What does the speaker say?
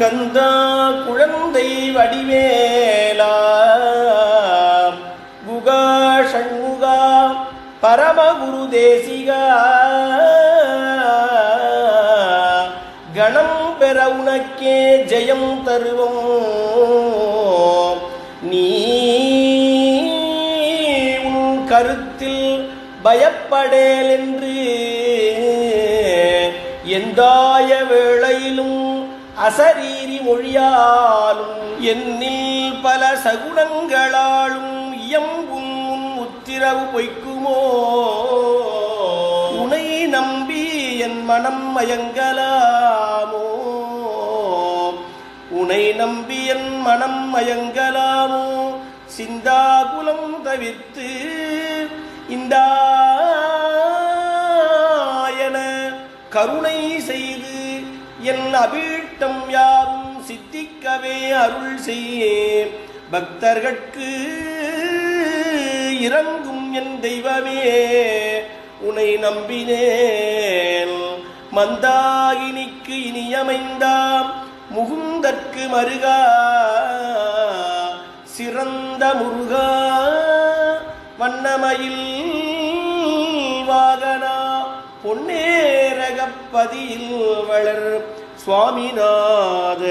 கந்தா குழந்தை வடிவேலா. குகா ஷண்முகா பரமகுரு தேசிகா. கணம் பெற உனக்கே ஜெயம் தருவோம். நீ உன் கருத்தில் பயப்படேல் என்று எந்தாய வேளையிலும் அசரீரி மொழியாலும் என்னில் பல சகுணங்களாலும் இயம்பும் உத்திரவு பொய்க்குமோ? உனை நம்பி என் மனம் மயங்கலாமோ? உனை நம்பி என் மனம் மயங்கலாமோ? சிந்தாகுலம் தவிர்த்து இந்த கருணை செய்து என் அபீட்டம் யாவும் சித்திக்கவே அருள் செய்யேன். பக்தர்கட்கு இறங்கும் என் தெய்வமே. உனை நம்பினேன். மந்தாகினிக்கு இனியமைந்தாம். முகுந்தற்கு மருகா. சிறந்த முருகா. வண்ணமயில் வாகனா. பொன்னேரகப்பதியில் வளர் சுவாமிநாத